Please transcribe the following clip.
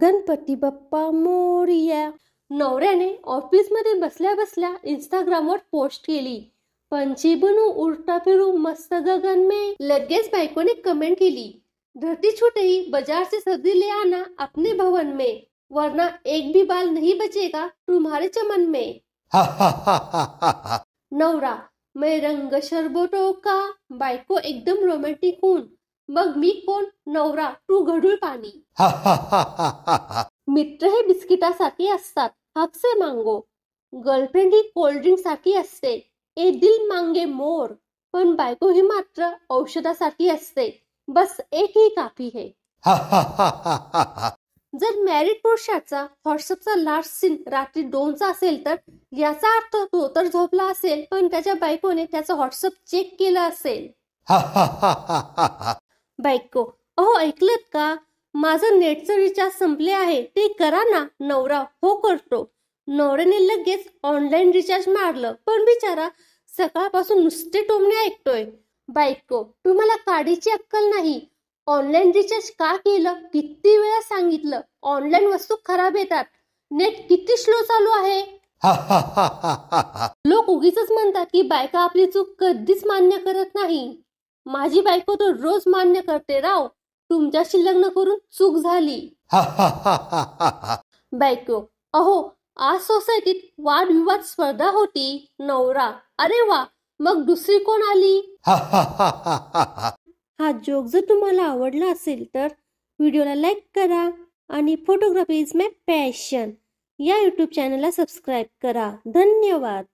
गणपती बाप्पा मोरया. नवऱ्याने ऑफिसमध्ये बसल्या बसल्या इंस्टाग्रामवर पोस्ट केली. पंछी बनू उलटा फिरू मस्त गगन में. लगेच बायकोने कमेंट केली. धरती छूटेगी बाज़ार से सब्ज़ी ले आना अपने भवन में. वरना एक भी बाल नहीं बचेगा तुम्हारे चमन में. हा हा हा हा हा हा. नवरा मैं रंग शरबतो का. बायको एकदम रोमॅन्टिक होऊन मग मी कोण नवरा तू गढूळ पाणी हा हा हा हा हा हा मित्र हे बिस्किटासारखे असतात हापसे मांगो गर्लफ्रेंड ही कोल्ड्रिंक सारखी असते ए दिल मांगे मोर पण बायको ही मात्र औषधासारखी असते बस एक ही काफी है हा हा हा हा हा हा जर मॅरिड पुरुषाचा व्हॉट्सअपचा लास्ट सीन रात्री दोनचा असेल तर याचा अर्थ तो तर झोपला असेल पण त्याच्या बायकोने त्याचं व्हॉट्सअप चेक केलं असेल हा हा हा हा हा हा बायको अहो ऐकलत का? माझं नेटचं रिचार्ज संपले आहे. ते करा ना नवरा. हो करतो. नवऱ्याने लगेच ऑनलाईन रिचार्ज मारलं. पण बिचारा सकाळपासून नुसते टोमणे ऐकतोय. बायको तुम्हाला काडीची अक्कल नाही. ऑनलाईन रिचार्ज का केलं? किती वेळा सांगितलं. ऑनलाईन वस्तू खराब येतात. नेट किती स्लो चालू आहे? लोक उगीच म्हणतात की बायका आपली चूक कधीच मान्य करत नाही. माझी बायको तर रोज मान्य करते राव. तुमच्याशी लग्न करून चूक झाली. बायको अहो आज सोसायटीत वादविवाद स्पर्धा होती नवरा. अरे वा मग दुसरी कोण आली? हा जोक जर तुम्हाला आवडला असेल तर व्हिडिओला लाईक करा आणि फोटोग्राफी इज माय पॅशन या यूट्यूब चॅनलला सबस्क्राईब करा. धन्यवाद.